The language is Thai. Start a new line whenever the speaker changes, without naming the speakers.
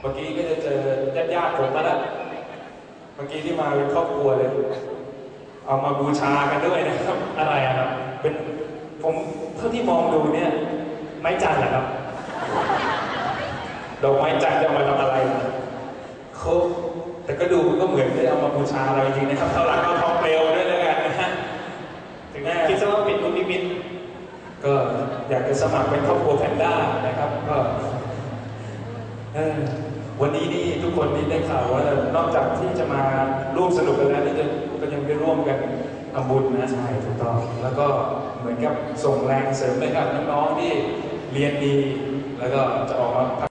เมื่อกี้ก็จะเจอญาติๆผมมาแล้ว เมื่อกี้ที่มาเป็นครอบครัวเลย เอามาบูชากันด้วยนะครับ
อะไรอะครับ
เป็นผมเท่าที่มองดูเนี่ย
ไม้จันทร์เหครับ
ดอกไม้จันทร์จะมาทำอะไรเขาแต่ก็ดูมันก็เหมือนได้เอามาบูชาอะไรจริงนะครับเท่าหลังก็ทองเปลวด้วยแล้วกันนะฮะ
ถึงแม้คิดซะว่าเป็นคุณนิมิต
ก็อยากจะสมัครเป็นครอบครัวแพนด้านะครับก็ เออ วันนี้นี่ทุกคนนี่ได้ข่าวว่านอกจากที่จะมาร่วมสนุกกันแล้วนี่จะก็ยังไปร่วมกันทำบุญนะใช่ถูกต้องแล้วก็เหมือนกับส่งแรงเสริมให้กับน้องๆที่เรียนดี แล้วก็จะออกมา